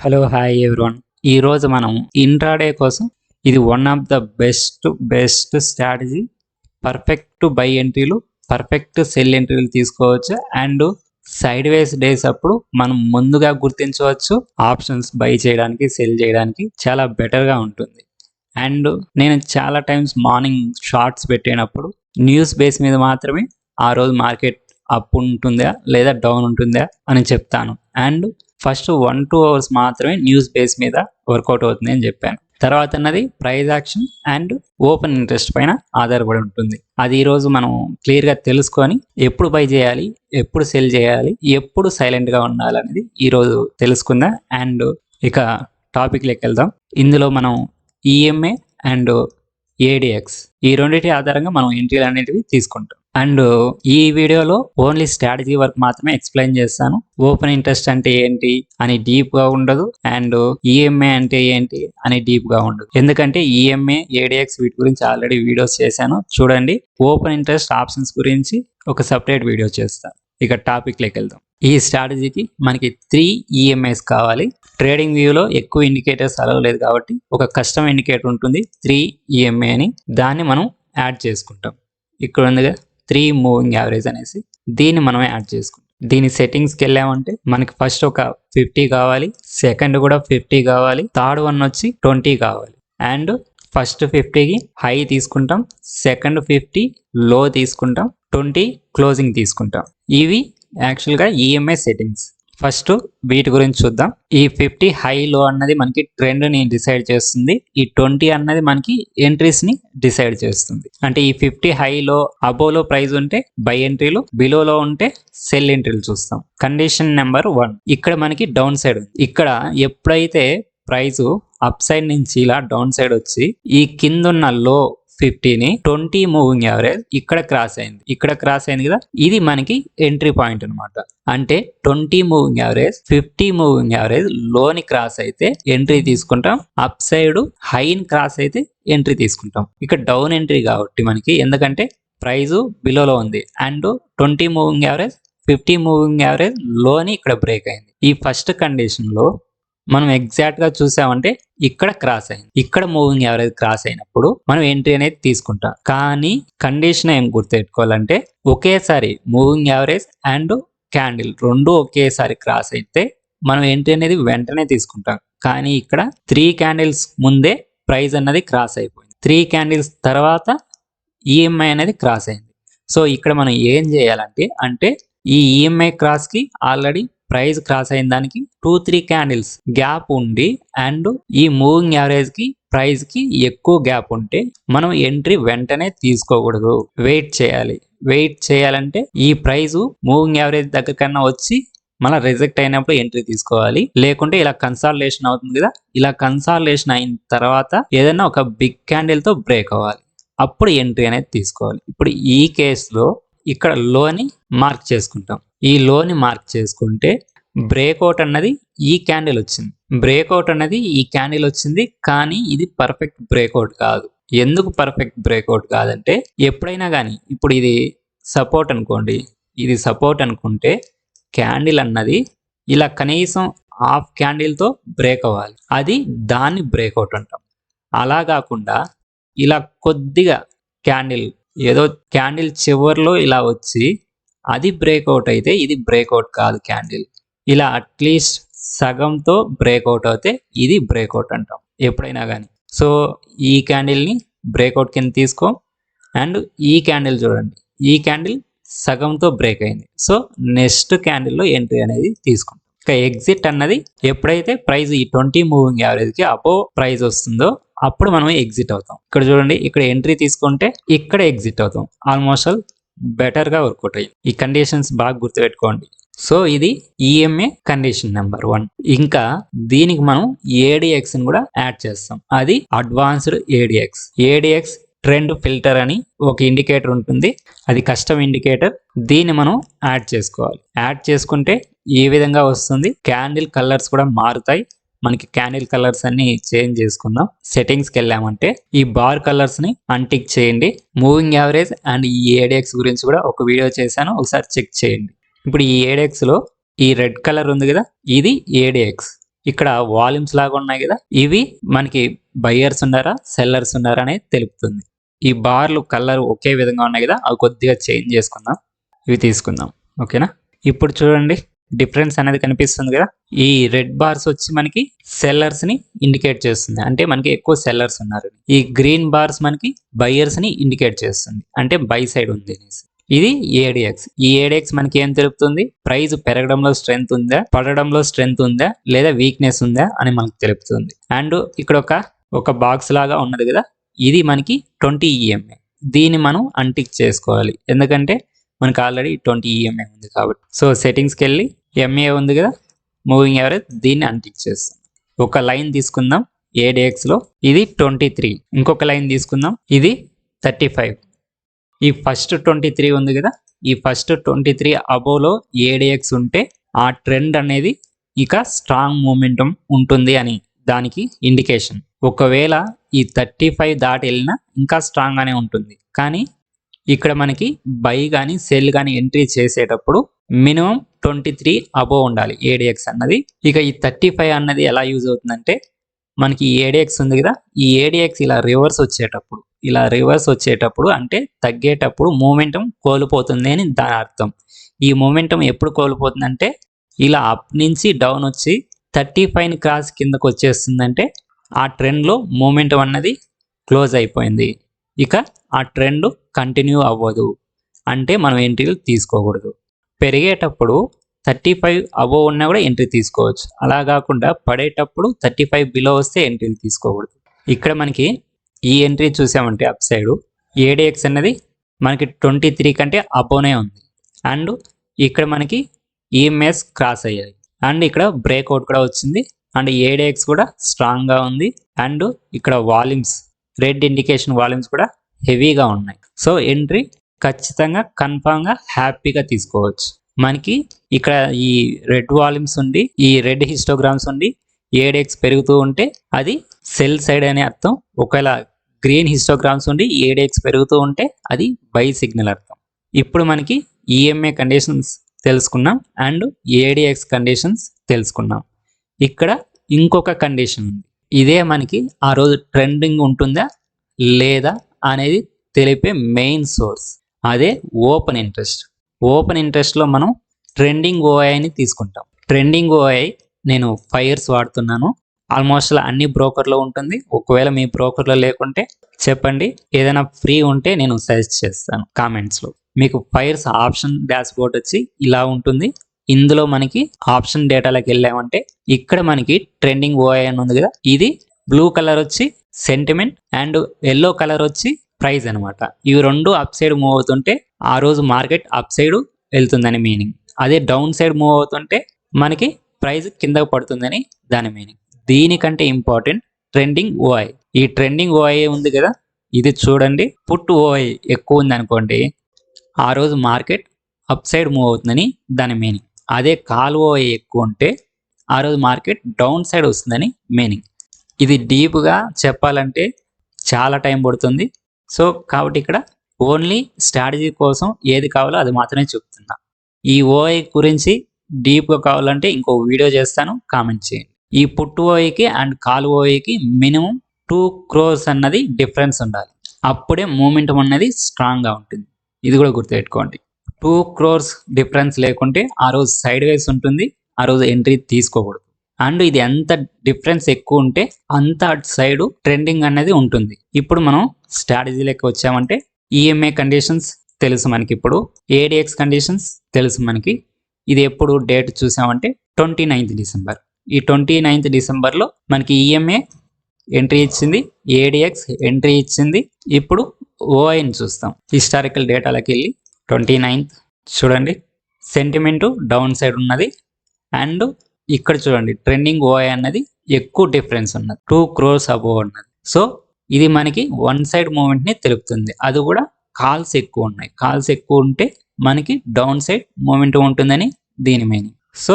Hello hi everyone ఈరోజు మనం intraday కోసం ఇది one of the best best strategy perfect buy ఎంట్రీలు పర్ఫెక్ట్ సెల్ ఎంట్రీలు తీసుకోవచ్చు. అండ్ సైడ్ వేస్ డేస్ అప్పుడు మనం ముందుగా గుర్తించవచ్చు ఆప్షన్స్ బై చేయడానికి సెల్ చేయడానికి చాలా బెటర్గా ఉంటుంది. అండ్ నేను చాలా టైమ్స్ మార్నింగ్ షార్ట్స్ పెట్టినప్పుడు న్యూస్ బేస్ మీద మాత్రమే ఆ రోజు మార్కెట్ అప్ ఉంటుందా లేదా డౌన్ ఉంటుందా అని చెప్తాను. And first one two hours మాత్రమే న్యూస్ బేస్ మీద వర్కౌట్ అవుతుంది అని చెప్పాను. తర్వాత అన్నది price action and open interest పైన ఆధారపడి ఉంటుంది. అది ఈరోజు మనం క్లియర్గా తెలుసుకొని ఎప్పుడు బై చేయాలి ఎప్పుడు సెల్ చేయాలి ఎప్పుడు సైలెంట్గా ఉండాలి అనేది ఈరోజు తెలుసుకుందాం అండ్ ఇక టాపిక్ వెళ్దాం. ఇందులో మనం ఈఎంఏ అండ్ ఏడిఎక్స్ ఈ రెండింటి ఆధారంగా మనం ఎంట్రీలు అనేటివి తీసుకుంటాం. అండ్ ఈ వీడియోలో ఓన్లీ స్ట్రాటజీ వర్క్ మాత్రమే ఎక్స్ప్లెయిన్ చేస్తాను. ఓపెన్ ఇంట్రెస్ట్ అంటే ఏంటి అని డీప్గా ఉండదు అండ్ ఈఎంఏ అంటే ఏంటి అని డీప్గా ఉండదు. ఎందుకంటే ఈఎంఏ ఏడిఎక్స్ వీటి గురించి ఆల్రెడీ వీడియోస్ చేశాను. చూడండి ఓపెన్ ఇంట్రెస్ట్ ఆప్షన్స్ గురించి ఒక సపరేట్ వీడియో చేస్తాను ఇక టాపిక్ లెక్క వెళ్దాం. ఈ స్ట్రాటజీకి మనకి త్రీ ఈఎంఐస్ కావాలి. ట్రేడింగ్ వ్యూలో ఎక్కువ ఇండికేటర్స్ అలవలేదు కాబట్టి ఒక కస్టమ్ ఇండికేటర్ ఉంటుంది త్రీ ఈఎంఐ అని. దాన్ని మనం యాడ్ చేసుకుంటాం. ఇక్కడ ఉందిగా. త్రీ మూవింగ్ యావరేజ్ అనేసి దీన్ని మనం యాడ్ చేసుకుంటాం. దీని సెట్టింగ్స్కి వెళ్ళామంటే మనకి ఫస్ట్ ఒక ఫిఫ్టీ కావాలి సెకండ్ కూడా ఫిఫ్టీ కావాలి థర్డ్ వన్ వచ్చి ట్వంటీ కావాలి. అండ్ ఫస్ట్ ఫిఫ్టీకి హై తీసుకుంటాం సెకండ్ ఫిఫ్టీ లో తీసుకుంటాం ట్వంటీ క్లోజింగ్ తీసుకుంటాం. ఇవి యాక్చువల్గా ఈఎంఐ సెట్టింగ్స్. ఫస్ట్ వీటి గురించి చూద్దాం. ఈ ఫిఫ్టీ హై లో అన్నది మనకి ట్రెండ్ని డిసైడ్ చేస్తుంది. ఈ ట్వంటీ అన్నది మనకి ఎంట్రీస్ని డిసైడ్ చేస్తుంది. అంటే ఈ ఫిఫ్టీ హైలో అబోలో ప్రైస్ ఉంటే బై ఎంట్రీలు బిలోలో ఉంటే సెల్ ఎంట్రీలు చూస్తాం. Condition number one. ఇక్కడ మనకి డౌన్ సైడ్ ఇక్కడ ఎప్పుడైతే ప్రైజు అప్ సైడ్ నుంచి ఇలా డౌన్ సైడ్ వచ్చి ఈ కిందున్న లో ఫిఫ్టీని ట్వంటీ మూవింగ్ యావరేజ్ ఇక్కడ క్రాస్ అయింది. ఇక్కడ క్రాస్ అయింది కదా? ఇది మనకి ఎంట్రీ పాయింట్ అనమాట అంటే twenty moving average fifty moving యావరేజ్లోని cross అయితే ఎంట్రీ తీసుకుంటాం. అప్ సైడ్ హైన్ క్రాస్ అయితే ఎంట్రీ తీసుకుంటాం. ఇక్కడ డౌన్ ఎంట్రీ కాబట్టి మనకి ఎందుకంటే ప్రైజ్ బిలోలో ఉంది. And twenty moving average fifty moving యావరేజ్లోని ఇక్కడ బ్రేక్ అయింది. ఈ ఫస్ట్ కండిషన్లో మనం ఎగ్జాక్ట్గా చూసామంటే ఇక్కడ క్రాస్ అయింది. ఇక్కడ మూవింగ్ యావరేజ్ క్రాస్ అయినప్పుడు మనం ఎంట్రీ అనేది తీసుకుంటాం. కానీ కండిషన్ ఏం గుర్తుపెట్టుకోవాలంటే ఒకేసారి మూవింగ్ యావరేజ్ అండ్ క్యాండిల్ రెండు ఒకేసారి క్రాస్ అయితే మనం ఎంట్రీ అనేది వెంటనే తీసుకుంటాం. కానీ ఇక్కడ త్రీ క్యాండిల్స్ ముందే ప్రైస్ అన్నది క్రాస్ అయిపోయింది. త్రీ క్యాండిల్స్ తర్వాత ఈఎంఐ అనేది క్రాస్ అయింది. సో ఇక్కడ మనం ఏం చేయాలంటే అంటే ఈ ఈఎంఐ క్రాస్కి ఆల్రెడీ ప్రైస్ క్రాస్ అయిన దానికి టూ త్రీ క్యాండిల్స్ గ్యాప్ ఉండి అండ్ ఈ మూవింగ్ యావరేజ్కి ప్రైస్కి ఎక్కువ గ్యాప్ ఉంటే మనం ఎంట్రీ వెంటనే తీసుకోకూడదు. వెయిట్ చేయాలి. వెయిట్ చేయాలంటే ఈ ప్రైస్ మూవింగ్ యావరేజ్ దగ్గర కన్నా వచ్చి మళ్ళీ రిజెక్ట్ అయినప్పుడు ఎంట్రీ తీసుకోవాలి. లేకుంటే ఇలా కన్సాలేషన్ అవుతుంది కదా ఇలా కన్సాలేషన్ అయిన తర్వాత ఏదైనా ఒక బిగ్ క్యాండిల్తో బ్రేక్ అవ్వాలి. అప్పుడు ఎంట్రీ అనేది తీసుకోవాలి. ఇప్పుడు ఈ కేసులో ఇక్కడ లోని మార్క్ చేసుకుంటాం. ఈ లోని మార్క్ చేసుకుంటే బ్రేక్అవుట్ అన్నది ఈ క్యాండిల్ వచ్చింది. బ్రేక్అవుట్ అన్నది ఈ క్యాండిల్ వచ్చింది. కానీ ఇది పర్ఫెక్ట్ బ్రేక్అవుట్ కాదు. ఎందుకు పర్ఫెక్ట్ బ్రేక్అవుట్ కాదంటే ఎప్పుడైనా కానీ ఇప్పుడు ఇది సపోర్ట్ అనుకోండి. ఇది సపోర్ట్ అనుకుంటే క్యాండిల్ అన్నది ఇలా కనీసం హాఫ్ క్యాండిల్తో బ్రేక్ అవ్వాలి. అది దాన్ని బ్రేక్అవుట్ అంటాం. అలా కాకుండా ఇలా కొద్దిగా క్యాండిల్ ఏదో క్యాండిల్ చివర్లో ఇలా వచ్చి అది బ్రేక్అవుట్ అయితే ఇది బ్రేక్అవుట్ కాదు క్యాండిల్ ఇలా అట్లీస్ట్ సగంతో బ్రేక్అవుట్ అయితే ఇది బ్రేక్అవుట్ అంటాం ఎప్పుడైనా కానీ సో ఈ క్యాండిల్ని బ్రేక్అవుట్ కింద తీసుకో అండ్ ఈ క్యాండిల్ చూడండి ఈ క్యాండిల్ సగంతో బ్రేక్ అయింది. సో నెక్స్ట్ క్యాండిల్లో ఎంట్రీ అనేది తీసుకుంటాం. ఇక ఎగ్జిట్ అన్నది ఎప్పుడైతే ప్రైస్ ఈ ట్వంటీ మూవింగ్ యావరేజ్కి అబో ప్రైస్ వస్తుందో అప్పుడు మనం ఎగ్జిట్ అవుతాం. ఇక్కడ చూడండి ఇక్కడ ఎంట్రీ తీసుకుంటే ఇక్కడ ఎగ్జిట్ అవుతాం. ఆల్మోస్ట్ ఆల్ బెటర్గా వర్కౌట్ ఈ కండిషన్స్ బాగా గుర్తుపెట్టుకోండి. సో ఇది ఈఎంఏ కండిషన్ నెంబర్ వన్. ఇంకా దీనికి మనం ఏడిఎక్స్ని కూడా యాడ్ చేస్తాం. అది advanced ADX. ADX trend filter అని ఒక ఇండికేటర్ ఉంటుంది. అది కస్టమ్ ఇండికేటర్. దీన్ని మనం యాడ్ చేసుకోవాలి. యాడ్ చేసుకుంటే ఏ విధంగా వస్తుంది? క్యాండిల్ కలర్స్ కూడా మారుతాయి. మనకి క్యాండిల్ కలర్స్ అన్ని చేంజ్ చేసుకుందాం. సెట్టింగ్స్కి వెళ్ళామంటే ఈ బార్ కలర్స్ని అన్టిక్ చేయండి. మూవింగ్ యావరేజ్ అండ్ ఈ ఏడిఎక్స్ గురించి కూడా ఒక వీడియో చేశాను. ఒకసారి చెక్ చేయండి. ఇప్పుడు ఈ ఏడిఎక్స్లో ఈ రెడ్ కలర్ ఉంది కదా? ఇది ఏడిఎక్స్ ఇక్కడ వాల్యూమ్స్ లాగా ఉన్నాయి కదా? ఇవి మనకి బయ్యర్స్ ఉన్నారా? సెల్లర్స్ ఉన్నారా అనేది తెలుపుతుంది. ఈ బార్లు కలర్ ఒకే విధంగా ఉన్నాయి కదా? అవి కొద్దిగా చేంజ్ చేసుకుందాం. ఇవి తీసుకుందాం. ఓకేనా ఇప్పుడు చూడండి. డిఫరెన్స్ అనేది కనిపిస్తుంది కదా? ఈ రెడ్ బార్స్ వచ్చి మనకి సెల్లర్స్ని ఇండికేట్ చేస్తుంది. అంటే మనకి ఎక్కువ సెల్లర్స్ ఉన్నారు. ఈ గ్రీన్ బార్స్ మనకి బయర్స్ని ఇండికేట్ చేస్తుంది. అంటే బై సైడ్ ఉంది అనేసి. ఇది ఏడిఎక్స్ ఈ ఏడిఎక్స్ మనకి ఏం తెలుపుతుంది? ప్రైస్ పెరగడంలో స్ట్రెంగ్త్ ఉందా? పడడంలో స్ట్రెంగ్త్ ఉందా? లేదా వీక్నెస్ ఉందా? అని మనకు తెలుపుతుంది. అండ్ ఇక్కడ ఒక ఒక బాక్స్ లాగా ఉన్నది కదా? ఇది మనకి ట్వంటీ ఈఎంఏ దీన్ని మనం అంటిక్ చేసుకోవాలి. ఎందుకంటే మనకి ఆల్రెడీ ట్వంటీ ఈఎంఏ ఉంది కాబట్టి. సో సెట్టింగ్స్కి వెళ్ళి ఎంఏ ఉంది కదా మూవింగ్ యావరేజ్ దీన్ని అన్టిక్ చేస్తాం. ఒక లైన్ తీసుకుందాం ఏడిఎక్స్లో ఇది ట్వంటీ త్రీ ఇంకొక లైన్ తీసుకుందాం ఇది థర్టీ ఫైవ్ ఈ ఫస్ట్ ట్వంటీ త్రీ ఉంది కదా ఈ ఫస్ట్ ట్వంటీ త్రీ అబోలో ఏడిఎక్స్ ఉంటే ఆ ట్రెండ్ అనేది ఇక స్ట్రాంగ్ మూమెంటం ఉంటుంది అని దానికి ఇండికేషన్ ఒకవేళ ఈ థర్టీ ఫైవ్ దాటి వెళ్ళినా ఇంకా స్ట్రాంగ్గానే ఉంటుంది. కానీ ఇక్కడ మనకి బై కానీ సెల్ కానీ ఎంట్రీ చేసేటప్పుడు మినిమం ట్వంటీ త్రీ అబోవ్ ఉండాలి ఏడిఎక్స్ అన్నది. ఇక ఈ థర్టీ ఫైవ్ అన్నది ఎలా యూజ్ అవుతుందంటే మనకి ఏడిఎక్స్ ఉంది కదా ఈ ఏడిఎక్స్ ఇలా రివర్స్ వచ్చేటప్పుడు ఇలా రివర్స్ వచ్చేటప్పుడు అంటే తగ్గేటప్పుడు మూమెంటం కోల్పోతుంది అని దాని అర్థం. ఈ మూమెంటం ఎప్పుడు కోల్పోతుందంటే ఇలా అప్ నుంచి డౌన్ వచ్చి థర్టీ ఫైవ్ క్రాస్ కిందకు వచ్చేస్తుందంటే ఆ ట్రెండ్లో మూమెంటం అన్నది క్లోజ్ అయిపోయింది. ఇక ఆ ట్రెండ్ కంటిన్యూ అవ్వదు. అంటే మనం ఎంట్రీలు తీసుకోకూడదు. పెరిగేటప్పుడు థర్టీ ఫైవ్ అబోవ్ ఉన్నా కూడా ఎంట్రీ తీసుకోవచ్చు. అలా కాకుండా పడేటప్పుడు థర్టీ ఫైవ్ బిలో వస్తే ఎంట్రీలు తీసుకోకూడదు. ఇక్కడ మనకి ఈ ఎంట్రీ చూసామంటే అప్ సైడ్ ఏడిఎక్స్ అనేది మనకి ట్వంటీ త్రీ కంటే అబోనే ఉంది. అండ్ ఇక్కడ మనకి ఈఎంఎస్ క్రాస్ అయ్యాయి. అండ్ ఇక్కడ బ్రేక్అవుట్ కూడా వచ్చింది. అండ్ ఏడిఎక్స్ కూడా స్ట్రాంగ్గా ఉంది. అండ్ ఇక్కడ వాల్యూమ్స్ రెడ్ ఇండికేషన్ వాల్యూమ్స్ కూడా హెవీగా ఉన్నాయి. సో ఎంట్రీ ఖచ్చితంగా కన్ఫామ్గా హ్యాపీగా తీసుకోవచ్చు. మనకి ఇక్కడ ఈ రెడ్ వాల్యూమ్స్ ఉండి ఈ రెడ్ హిస్టోగ్రామ్స్ ఉండి ఏడెక్స్ పెరుగుతూ ఉంటే అది సెల్ సైడ్ అనే అర్థం. ఒకవేళ గ్రీన్ హిస్టోగ్రామ్స్ ఉండి ఏడెక్స్ పెరుగుతూ ఉంటే అది బై సిగ్నల్ అర్థం. ఇప్పుడు మనకి ఈఎంఏ కండిషన్స్ తెలుసుకున్నాం అండ్ ఏడిఎక్స్ కండిషన్స్ తెలుసుకున్నాం. ఇక్కడ ఇంకొక కండిషన్ ఉంది. ఇదే మనకి ఆ రోజు ట్రెండింగ్ ఉంటుందా? లేదా? అనేది తెలిపే మెయిన్ సోర్స్. అదే ఓపెన్ ఇంట్రెస్ట్. ఓపెన్ ఇంట్రెస్ట్లో మనం ట్రెండింగ్ ఓఐని తీసుకుంటాం. ట్రెండింగ్ ఓఐ నేను ఫైవ్ ఇయర్స్ వాడుతున్నాను. ఆల్మోస్ట్ అన్ని బ్రోకర్లో ఉంటుంది. ఒకవేళ మీ బ్రోకర్లో లేకుంటే చెప్పండి. ఏదైనా ఫ్రీ ఉంటే నేను సజెస్ట్ చేస్తాను కామెంట్స్లో. మీకు ఫైర్స్ ఆప్షన్ డాష్ బోర్డ్ వచ్చి ఇలా ఉంటుంది. ఇందులో మనకి ఆప్షన్ డేటాలోకి వెళ్ళామంటే ఇక్కడ మనకి ట్రెండింగ్ ఓఐ అని ఉంది కదా ఇది బ్లూ కలర్ వచ్చి సెంటిమెంట్ అండ్ ఎల్లో కలర్ వచ్చి ప్రైస్ అనమాట ఇవి రెండు అప్ సైడ్ మూవ్ అవుతుంటే ఆ రోజు మార్కెట్ అప్ సైడ్ వెళ్తుందని మీనింగ్. అదే డౌన్ సైడ్ మూవ్ అవుతుంటే మనకి ప్రైస్ కిందకు పడుతుందని దాని మీనింగ్. దీనికంటే ఇంపార్టెంట్ ట్రెండింగ్ ఓఐ ఈ ట్రెండింగ్ ఓఐ ఉంది కదా ఇది చూడండి పుట్ ఓఐ ఎక్కువ ఉంది అనుకోండి ఆ రోజు మార్కెట్ అప్ సైడ్ మూవ్ అవుతుందని దాని మీనింగ్. అదే కాలువ ఎక్కువ ఉంటే ఆ రోజు మార్కెట్ డౌన్ సైడ్ వస్తుందని మీనింగ్. ఇది డీప్గా చెప్పాలంటే చాలా టైం పడుతుంది. సో కాబట్టి ఇక్కడ ఓన్లీ స్ట్రాటజీ కోసం ఏది కావాలో అది మాత్రమే చెప్తున్నా. ఈ ఓఐ గురించి డీప్గా కావాలంటే ఇంకో వీడియో చేస్తాను కామెంట్ చేయండి. ఈ పుట్టు ఓఐకి అండ్ కాలు ఓఐకి మినిమం టూ క్రోర్స్ అన్నది డిఫరెన్స్ ఉండాలి. అప్పుడే మూమెంటం అన్నది స్ట్రాంగ్గా ఉంటుంది. ఇది కూడా గుర్తుపెట్టుకోండి. టూ క్రోర్స్ డిఫరెన్స్ లేకుంటే ఆ రోజు సైడ్ వేస్ ఉంటుంది ఆ రోజు ఎంట్రీ తీసుకోకూడదు. అండ్ ఇది ఎంత డిఫరెన్స్ ఎక్కువ ఉంటే అంత అటు సైడ్ ట్రెండింగ్ అనేది ఉంటుంది. ఇప్పుడు మనం స్ట్రాటజీ లెక్క వచ్చామంటే ఈఎంఏ కండిషన్స్ తెలుసు మనకి ఇప్పుడు ఏడిఎక్స్ కండిషన్స్ తెలుసు మనకి. ఇది ఎప్పుడు డేట్ చూసామంటే ట్వంటీ నైన్త్ డిసెంబర్. ఈ ట్వంటీ నైన్త్ డిసెంబర్లో మనకి ఈఎంఏ ఎంట్రీ ఇచ్చింది ఏడిఎక్స్ ఎంట్రీ ఇచ్చింది. ఇప్పుడు ఓఐని చూస్తాం. హిస్టారికల్ డేటాలకు వెళ్ళి ట్వంటీ నైన్త్. చూడండి సెంటిమెంటు డౌన్ సైడ్ ఉన్నది. అండ్ ఇక్కడ చూడండి ట్రెండింగ్ ఓఐ అన్నది ఎక్కువ డిఫరెన్స్ ఉన్నది. టూ క్రోర్స్ అబోవ్ ఉన్నది. సో ఇది మనకి వన్ సైడ్ మూమెంట్ని తెలుపుతుంది. అది కూడా కాల్స్ ఎక్కువ ఉన్నాయి. కాల్స్ ఎక్కువ ఉంటే మనకి డౌన్ సైడ్ మూమెంట్ ఉంటుందని దీని మీనింగ్ సో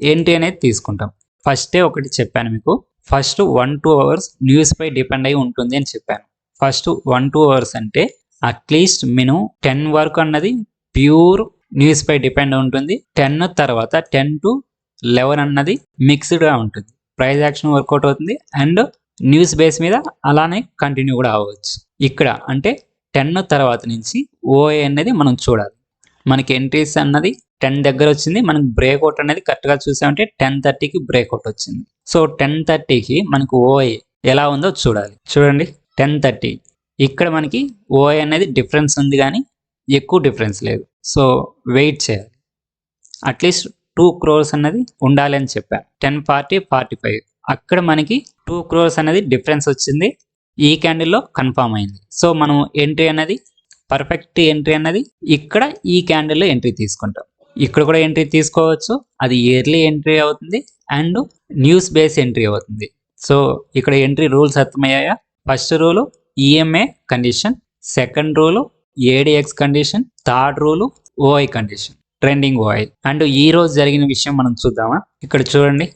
ఏంటి అనేది తీసుకుంటాం. ఫస్టే ఒకటి చెప్పాను మీకు. First one two hours news పై డిపెండ్ అయి ఉంటుంది అని చెప్పాను. ఫస్ట్ వన్ టూ అవర్స్ అంటే అట్లీస్ట్ మినిమం టెన్ వరకు అన్నది ప్యూర్ న్యూస్ పై డిపెండ్ ఉంటుంది. టెన్ తర్వాత టెన్ టు లెవెన్ అన్నది మిక్స్డ్గా ఉంటుంది. ప్రైజ్ యాక్షన్ వర్కౌట్ అవుతుంది. అండ్ న్యూస్ బేస్ మీద అలానే కంటిన్యూ కూడా అవ్వచ్చు. ఇక్కడ అంటే టెన్ తర్వాత నుంచి ఓఏ అనేది మనం చూడాలి. మనకి ఎంట్రీస్ అన్నది టెన్ దగ్గర వచ్చింది. మనకి బ్రేక్అవుట్ అనేది కరెక్ట్గా చూసామంటే టెన్ థర్టీకి బ్రేక్అవుట్ వచ్చింది. సో టెన్ థర్టీకి మనకు ఓఏ ఎలా ఉందో చూడాలి. చూడండి. టెన్ థర్టీ ఇక్కడ మనకి ఓఐ అనేది డిఫరెన్స్ ఉంది కానీ ఎక్కువ డిఫరెన్స్ లేదు. సో వెయిట్ చేయాలి. అట్లీస్ట్ టూ క్రోర్స్ అనేది ఉండాలి అని చెప్పాను టెన్ ఫార్టీ ఫార్టీ ఫైవ్ అక్కడ మనకి టూ క్రోర్స్ అనేది డిఫరెన్స్ వచ్చింది. ఈ క్యాండిల్లో కన్ఫామ్ అయింది. సో మనం ఎంట్రీ అనేది పర్ఫెక్ట్ ఎంట్రీ అనేది ఇక్కడ ఈ క్యాండిల్లో ఎంట్రీ తీసుకుంటాం. ఇక్కడ కూడా ఎంట్రీ తీసుకోవచ్చు. అది ఇయర్లీ ఎంట్రీ అవుతుంది అండ్ న్యూస్ బేస్ ఎంట్రీ అవుతుంది. సో ఇక్కడ entry rules అర్థమయ్యాయా? First rule EMA condition second rule ADX condition third rule OI condition trending OI and ఈ రోజు జరిగిన విషయం మనం చూద్దామా? ఇక్కడ చూడండి.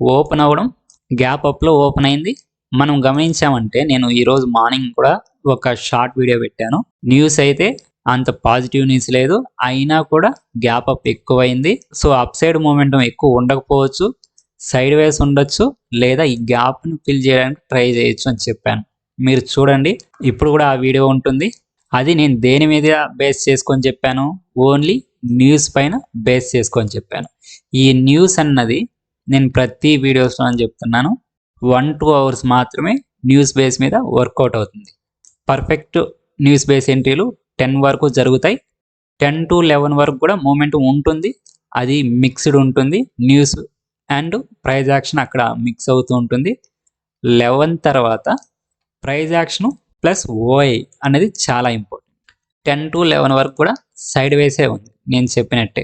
ఓపెన్ అవ్వడం గ్యాప్ అప్లో ఓపెన్ అయింది. మనం గమనించామంటే నేను ఈరోజు మార్నింగ్ కూడా ఒక షార్ట్ వీడియో పెట్టాను. న్యూస్ అయితే అంత పాజిటివ్ న్యూస్ లేదు. అయినా కూడా గ్యాప్ అప్ ఎక్కువైంది. సో అప్ సైడ్ మూమెంటం ఎక్కువ ఉండకపోవచ్చు. సైడ్ వేస్ ఉండొచ్చు. లేదా ఈ గ్యాప్ని ఫిల్ చేయడానికి ట్రై చేయొచ్చు అని చెప్పాను. మీరు చూడండి. ఇప్పుడు కూడా ఆ వీడియో ఉంటుంది. అది నేను దేని మీద బేస్ చేసుకొని చెప్పాను? ఓన్లీ న్యూస్ పైన బేస్ చేసుకొని చెప్పాను. ఈ న్యూస్ అన్నది నేను ప్రతి వీడియోస్లో అని చెప్తున్నాను. వన్ టూ అవర్స్ మాత్రమే న్యూస్ బేస్ మీద వర్కౌట్ అవుతుంది. పర్ఫెక్ట్ న్యూస్ బేస్ ఎంట్రీలు టెన్ వరకు జరుగుతాయి. టెన్ టు లెవెన్ వరకు కూడా మూమెంట్ ఉంటుంది. అది మిక్స్డ్ ఉంటుంది. న్యూస్ అండ్ ప్రైజ్ యాక్షన్ అక్కడ మిక్స్ అవుతూ ఉంటుంది. లెవెన్ తర్వాత ప్రైజ్ యాక్షన్ ప్లస్ ఓఐ అనేది చాలా ఇంపార్టెంట్. టెన్ టు లెవెన్ వరకు కూడా సైడ్ వేసే ఉంది నేను చెప్పినట్టే.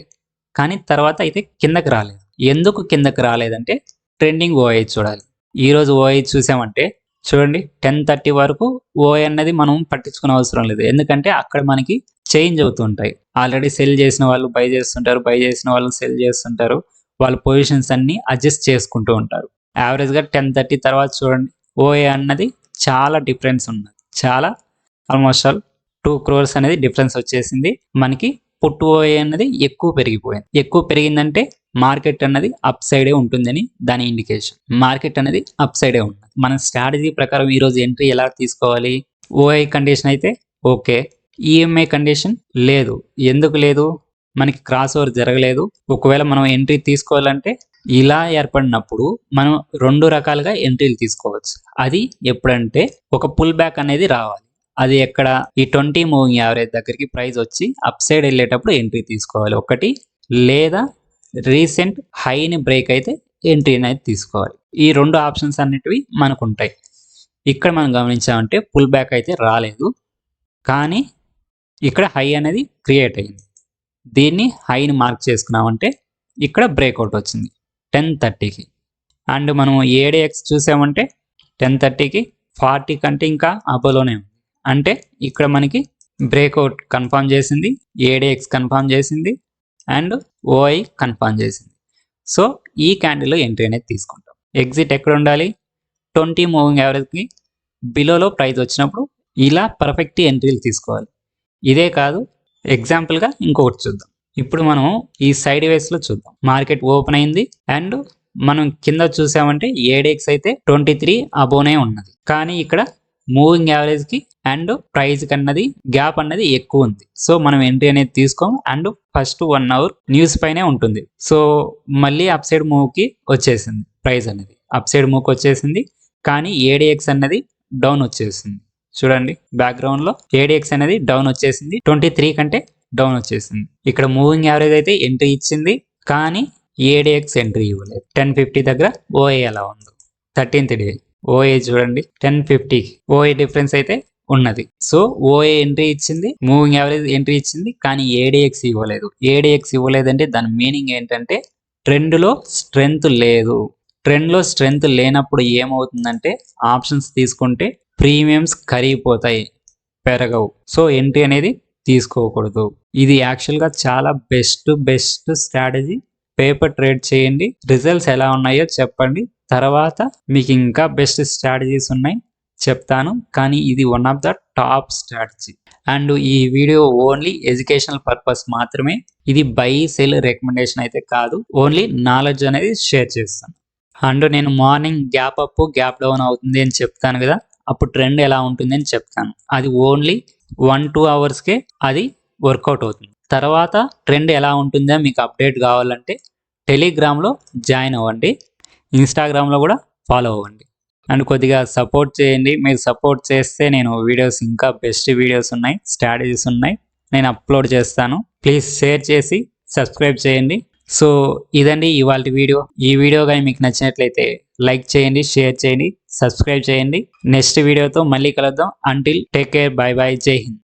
కానీ తర్వాత అయితే కిందకి రాలేదు. ఎందుకు కిందకి రాలేదంటే ట్రెండింగ్ ఓఐ చూడాలి. ఈరోజు ఓఐ చూసామంటే చూడండి టెన్ థర్టీ వరకు ఓఐ అన్నది మనం పట్టించుకునే అవసరం లేదు. ఎందుకంటే అక్కడ మనకి చేంజ్ అవుతుంటాయి ఆల్రెడీ సెల్ చేసిన వాళ్ళు బై చేస్తుంటారు బై చేసిన వాళ్ళు సెల్ చేస్తుంటారు. వాళ్ళ పొజిషన్స్ అన్ని అడ్జస్ట్ చేసుకుంటూ ఉంటారు. యావరేజ్గా టెన్ థర్టీ తర్వాత చూడండి ఓఏ అన్నది చాలా డిఫరెన్స్ ఉన్నది. చాలా ఆల్మోస్ట్ ఆల్ టూ క్రోర్స్ అనేది డిఫరెన్స్ వచ్చేసింది. మనకి పుట్టు అనేది అన్నది ఎక్కువ పెరిగిపోయింది. ఎక్కువ పెరిగిందంటే మార్కెట్ అన్నది అప్ సైడే ఉంటుందని దాని ఇండికేషన్. మార్కెట్ అనేది అప్ సైడే ఉంటుంది మన స్ట్రాటజీ ప్రకారం ఈరోజు ఎంట్రీ ఎలా తీసుకోవాలి? ఓఐ కండిషన్ అయితే ఓకే. ఈఎంఐ కండిషన్ లేదు. ఎందుకు లేదు? మనకి క్రాస్ ఓవర్ జరగలేదు. ఒకవేళ మనం ఎంట్రీ తీసుకోవాలంటే ఇలా ఏర్పడినప్పుడు మనం రెండు రకాలుగా ఎంట్రీలు తీసుకోవచ్చు. అది ఎప్పుడంటే ఒక పుల్ బ్యాక్ అనేది రావాలి. అది ఎక్కడ? ఈ ట్వంటీ మూవింగ్ యావరేజ్ దగ్గరికి ప్రైస్ వచ్చి అప్ సైడ్ వెళ్ళేటప్పుడు ఎంట్రీ తీసుకోవాలి. ఒకటి లేదా రీసెంట్ హైని బ్రేక్ అయితే ఎంట్రీ అనేది తీసుకోవాలి. ఈ రెండు ఆప్షన్స్ అన్నిటివి మనకు ఉంటాయి ఇక్కడ మనం గమనించామంటే పుల్ బ్యాక్ అయితే రాలేదు. కానీ ఇక్కడ హై అనేది క్రియేట్ అయింది. దీన్ని హైని మార్క్ చేసుకున్నామంటే ఇక్కడ బ్రేక్అవుట్ వచ్చింది. టెన్ థర్టీకి. అండ్ మనం ఏడిఎక్స్ చూసామంటే టెన్ థర్టీకి ఫార్టీ కంటే ఇంకా అపోలోనే ఉంది. అంటే ఇక్కడ మనకి బ్రేక్అవుట్ కన్ఫర్మ్ చేసింది ఏడిఎక్స్ కన్ఫర్మ్ చేసింది అండ్ ఓఐ కన్ఫర్మ్ చేసింది. సో ఈ క్యాండిల్లో ఎంట్రీ అనేది తీసుకుంటాం. ఎగ్జిట్ ఎక్కడ ఉండాలి? ట్వంటీ మూవింగ్ యావరేజ్కి బిలోలో ప్రైస్ వచ్చినప్పుడు ఇలా పర్ఫెక్ట్ ఎంట్రీలు తీసుకోవాలి. ఇదే కాదు ఎగ్జాంపుల్గా ఇంకొకటి చూద్దాం. ఇప్పుడు మనం ఈ సైడ్ వేస్లో చూద్దాం. మార్కెట్ ఓపెన్ అయింది అండ్ మనం కింద చూసామంటే ఏడెక్స్ అయితే ట్వంటీ త్రీ అబోనే ఉన్నది. కానీ ఇక్కడ మూవింగ్ యావరేజ్కి అండ్ ప్రైజ్ కన్నది గ్యాప్ అన్నది ఎక్కువ ఉంది. సో మనం ఎంట్రీ అనేది తీసుకోం and first one hour news పైనే ఉంటుంది. సో మళ్ళీ అప్ సైడ్ మూవ్కి వచ్చేసింది ప్రైజ్ అనేది. అప్ సైడ్ మూవ్ వచ్చేసింది కానీ ఏడిఎక్స్ అన్నది డౌన్ వచ్చేసింది. చూడండి బ్యాక్గ్రౌండ్లో ఏడిఎక్స్ అనేది డౌన్ వచ్చేసింది. ట్వంటీ త్రీ కంటే డౌన్ వచ్చేసింది. ఇక్కడ మూవింగ్ యావరేజ్ అయితే ఎంట్రీ ఇచ్చింది కానీ ఏడిఎక్స్ ఎంట్రీ ఇవ్వలేదు. టెన్ ఫిఫ్టీ దగ్గర ఓఏ ఎలా ఉందో. థర్టీన్త్ డే ఓఏ చూడండి టెన్ ఫిఫ్టీ ఓఏ డిఫరెన్స్ అయితే ఉన్నది. సో ఓఏ ఎంట్రీ ఇచ్చింది మూవింగ్ యావరేజ్ ఎంట్రీ ఇచ్చింది కానీ ఏడిఎక్స్ ఇవ్వలేదు. ఏడిఎక్స్ ఇవ్వలేదంటే దాని మీనింగ్ ఏంటంటే ట్రెండ్లో స్ట్రెంగ్త్ లేదు. ట్రెండ్లో స్ట్రెంగ్త్ లేనప్పుడు ఏమవుతుందంటే ఆప్షన్స్ తీసుకుంటే ప్రీమియమ్స్ కరిగిపోతాయి పెరగవు. సో ఎంట్రీ అనేది తీసుకోకూడదు. ఇది యాక్చువల్గా చాలా best best strategy paper trade చేయండి. రిజల్ట్స్ ఎలా ఉన్నాయో చెప్పండి. తర్వాత మీకు ఇంకా బెస్ట్ స్ట్రాటజీస్ ఉన్నాయి. చెప్తాను. కానీ ఇది one of the top strategy and ఈ వీడియో ఓన్లీ ఎడ్యుకేషనల్ పర్పస్ మాత్రమే. ఇది బై సెల్ రికమెండేషన్ అయితే కాదు. ఓన్లీ నాలెడ్జ్ అనేది షేర్ చేస్తాను. అండ్ నేను morning gap up gap down అవుతుంది అని చెప్తాను కదా. అప్పుడు ట్రెండ్ ఎలా ఉంటుంది అని చెప్తాను. అది ఓన్లీ వన్ టూ అవర్స్కే అది వర్కౌట్ అవుతుంది. తర్వాత ట్రెండ్ ఎలా ఉంటుందో మీకు అప్డేట్ కావాలంటే టెలిగ్రామ్లో జాయిన్ అవ్వండి. ఇన్స్టాగ్రామ్లో కూడా ఫాలో అవ్వండి. అండ్ కొద్దిగా సపోర్ట్ చేయండి. మీరు సపోర్ట్ చేస్తే నేను వీడియోస్ ఇంకా బెస్ట్ వీడియోస్ ఉన్నాయి స్ట్రాటజీస్ ఉన్నాయి. నేను అప్లోడ్ చేస్తాను. ప్లీజ్ షేర్ చేసి సబ్స్క్రైబ్ చేయండి. సో ఇదండి ఇవాళ వీడియో. ఈ వీడియో కానీ మీకు నచ్చినట్లయితే లైక్ చేయండి షేర్ చేయండి సబ్స్క్రైబ్ చేయండి. నెక్స్ట్ వీడియోతో మళ్ళీ కలుద్దాం. Until take care bye bye జై హింద్